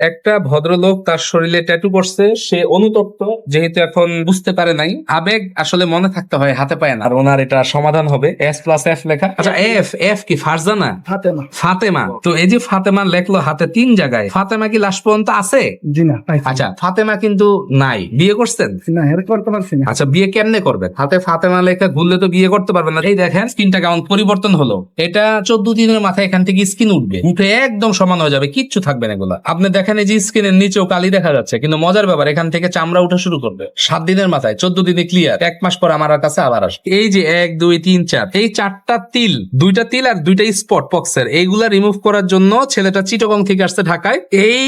একটা ভদ্রলোক তার শরীরে ট্যাটু করছে সে অনুতপ্ত যেহেতু এখন বুঝতে পারে নাই। আবেগ আসলে মনে থাকতে হয় হাতে পায় না। আর ওনার এটা সমাধান হবে। এস প্লাস এফ লেখা। আচ্ছা এফ এফ কি ফারজানা? ফাতেমা। ফাতেমা। তো এই যে ফাতেমা লেখলো হাতে তিন জায়গায় ফাতেমা কি লাস্ট পর্যন্ত আছে? জি না আচ্ছা ফাতেমা কিন্তু নাই। বিয়ে করছেন? না এর করতে পারছি না আচ্ছা বিয়ে কেমনে করবেন? হাতে ফাতেমা লেখা ঘুরলে তো বিয়ে করতে পারবেন না। এই দেখেন স্কিনটা কেমন পরিবর্তন হলো। এটা চোদ্দ দিনের মাথায় এখান থেকে স্কিন উঠবে। উঠে একদম সমান হয়ে যাবে কিচ্ছু থাকবে না এগুলা। আপনি দেখেন এই যে স্কিনের নিচেও কালি দেখা যাচ্ছে কিন্তু মজার ব্যাপার এখান থেকে চামড়া উঠা শুরু করবে। সাত দিনের মাথায় চোদ্দ দিনে ক্লিয়ার এক মাস পর আমার কাছে আবার আসবে। এই যে এক দুই তিন চার এই চারটা তিল দুইটা তিল আর দুইটা স্পট পক্সের এইগুলা রিমুভ করার জন্য ছেলেটা চিটগং থেকে আসছে ঢাকায়। এই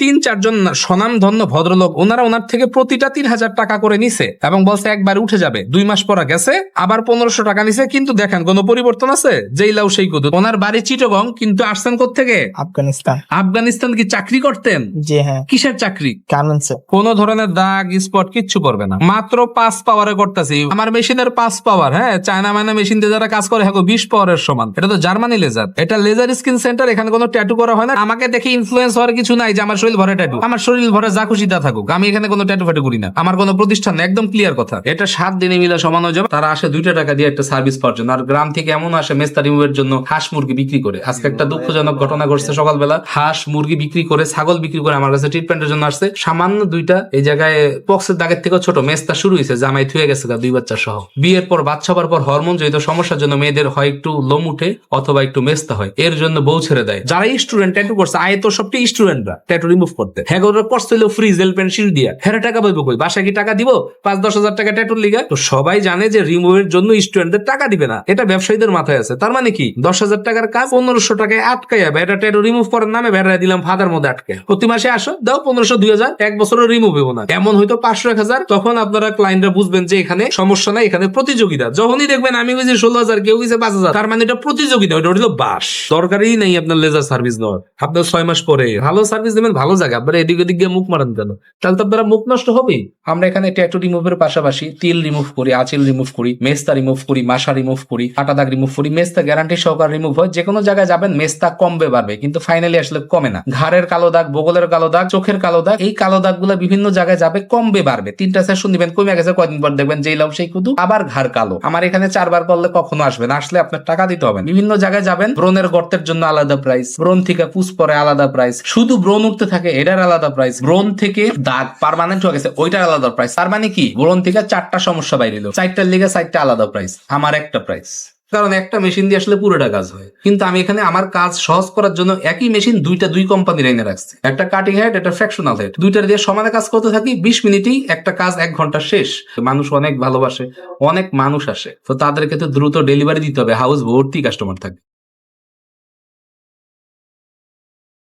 তিন চারজন স্বনামধন্য ভদ্রলোক ওনারা ওনার থেকে প্রতিটা তিন হাজার টাকা করে নিছে এবং বলছে একবার উঠে যাবে। দুই মাস পর গেছে আবার পনেরোশো টাকা নিছে কিন্তু দেখেন কোনো পরিবর্তন আছে? যেই লাউ সেই কুদু ওনার বাড়ি চিটগং কিন্তু আসছেন থেকে আফগানিস্তান। আফগানিস্তান কি চাকরি করতেন? জি হ্যাঁ। কিসের চাকরি? গার্মেন্টসে কোন ধরনের দাগ স্পট কিচ্ছু পড়বে না। মাত্র পাঁচ পাওয়ারে করতেছি। আমার মেশিনের পাঁচ পাওয়ার হ্যাঁ? চায়না মাইনা মেশিন দিয়ে যারা কাজ করে হ্যাঁ বিশ পাওয়ারের সমান। এটা তো জার্মানি লেজার এটা লেজার স্কিন সেন্টার এখানে কোনো ট্যাটু করা হয় না। আমাকে দেখে ইনফ্লুয়েন্স হওয়ার কিছু নাই যে আমার শরীর ভরে ট্যাটু আমার শরীর ভরে যা খুশি তা থাকুক। আমি এখানে কোনো ট্যাটু ফ্যাটু করি না। আমার কোনো প্রতিষ্ঠান একদম ক্লিয়ার কথা। এটা সাত দিনে মিলে সমান হয়ে যাবে। তারা আসে দুইটা টাকা দিয়ে একটা সার্ভিস পাওয়ার জন্য। আর গ্রাম থেকে এমন আসে মেস্তা রিমুভের জন্য হাঁস মুরগি বিক্রি করে। আজকে একটা দুঃখজনক ঘটনা ঘটছে সকালবেলা। হাঁস মুরগি বিক্রি করে ছাগল বিক্রি করে আমার কাছে ট্রিটমেন্টের জন্য আসছে। সামান্য দুইটা এই জায়গায় পক্সের দাগের থেকে ছোট। মেস্তা শুরু হয়েছে, জামাই থুয়ে গেছে দুই বাচ্চা সহ। বিয়ের পর, বাচ্চা হবার পর হরমোন জড়িত সমস্যার জন্য মেয়েদের হয় একটু লোম উঠে অথবা একটু মেস্তা হয়। এর জন্য বউ ছেড়ে দেয়। যারা স্টুডেন্ট ট্যাটু করছে, আয় তো সবটি স্টুডেন্টরা ট্যাটু রিমুভ করতে। হ্যাঁ ওরা করছে ফ্রি জেল পেন শিল দিয়া। হ্যাঁ টাকা পাইবো কই? বাসায় কি টাকা দিব? পাঁচ, দশ হাজার টাকা ট্যাটুর লিগা? তো সবাই জানে যে রিমুভের জন্য স্টুডেন্টদের টাকা দিবে না। এটা ব্যবসায়ীদের মাথায় আছে। তার মানে কি? দশ হাজার টাকার কাজ পনেরোশো টাকায় আটকায় যাবে এটা ট্যাটু রিমুভ করার নামে বেড়াই দিলাম ফাদার মধ্যে আটকে প্রতি মাসে আসো, দাও পনেরোশো, দুই হাজার, এক বছরও রিমুভ হব না। এমন হয়তো পাঁচশো, এক হাজার, তখন আপনারা ক্লায়েন্টরা বুঝবেন যে এখানে সমস্যা নাই, এখানে প্রতিযোগিতা। যখনই দেখবেন আমি বুঝি ষোলো হাজার, কেউ বুঝে পাঁচ হাজার, তার মানে এটা প্রতিযোগিতা, ওটা হলো বাস। দরকারই নেই আপনার লেজার সার্ভিস নেওয়ার। আপনার ছয় মাস পরে ভালো সার্ভিস দেবেন ভালো জায়গা। আপনারা এদিক ওদিক গিয়ে মুখ মারান কেন? তাহলে তো আপনারা মুখ নষ্ট হবে আমরা এখানে ট্যাটু রিমুভের পাশাপাশি তিল রিমুভ করি, আঁচিল রিমুভ করি, মেস্তা রিমুভ করি, মাসা রিমুভ করি কাটা দাগ রিমুভ করি, মেস্তা গ্যারান্টি সহকার রিমুভ হয়। যে কোনো জায়গায় যাবেন, মেস্তা কমবে বাড়বে, কিন্তু ফাইনালি আসলে কমে না। ঘাড়ের কালো দাগ বগলের কালো দাগ, চোখের কালো দাগ, এই কালো দাগ বিভিন্ন জায়গায় যাবে, কমবে, বাড়বে। তিনটা সেশন দিবেন কমে গেছে, কয়দিন পর দেখবেন যেই লাভ সেই কুদু, আবার ঘাড় কালো। আমার এখানে চারবার করলে কখনো আসবে না, আসলে আপনার টাকা দিতে হবে বিভিন্ন জায়গায় যাবেন, ব্রণের গর্তের জন্য আলাদা প্রাইস ব্রণ থেকে পুষ পরে আলাদা প্রাইস শুধু ব্রণ উঠতে থাকে, এটার আলাদা প্রাইস ব্রণ থেকে দাগ পার্মানেন্ট হয়ে গেছে, ওইটার আলাদা প্রাইস তার মানে কি? ব্রণ থেকে চারটা সমস্যা বাইরে চারটার লিগে চারটা আলাদা প্রাইস আমার একটা প্রাইস কারণ একটা মেশিন দিয়ে আসলে পুরোটা কাজ হয়। কিন্তু আমি এখানে আমার কাজ সহজ করার জন্য একই মেশিন দুইটা দুই কোম্পানির এনে রাখছি। একটা কাটিং হেড একটা ফ্র্যাকশনাল হেড দুইটার দিয়ে সমানে কাজ করতে থাকি, বিশ মিনিটেই একটা কাজ এক ঘণ্টা শেষ। মানুষ অনেক ভালোবাসে, অনেক মানুষ আসে। তো তাদেরকে তো দ্রুত ডেলিভারি দিতে হবে। হাউস ভর্তি কাস্টমার থাকে।